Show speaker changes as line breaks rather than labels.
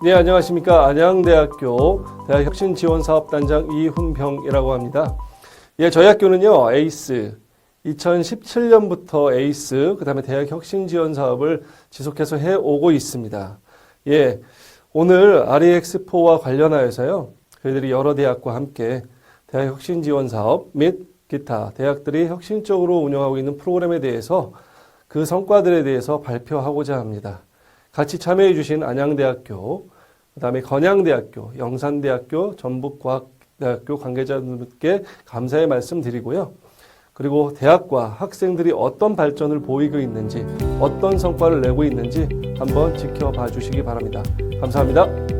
네, 안녕하십니까. 안양대학교 대학혁신지원사업단장 이훈병이라고 합니다. 예, 저희 학교는요, 에이스, 2017년부터 에이스, 그 다음에 대학혁신지원 사업을 지속해서 해오고 있습니다. 예, 오늘 REX포와 관련하여서요, 저희들이 여러 대학과 함께 대학혁신지원 사업 및 기타 대학들이 혁신적으로 운영하고 있는 프로그램에 대해서 그 성과들에 대해서 발표하고자 합니다. 같이 참여해 주신 안양대학교, 그 다음에 건양대학교, 영산대학교, 전북과학대학교 관계자분들께 감사의 말씀 드리고요. 그리고 대학과 학생들이 어떤 발전을 보이고 있는지, 어떤 성과를 내고 있는지 한번 지켜봐 주시기 바랍니다. 감사합니다.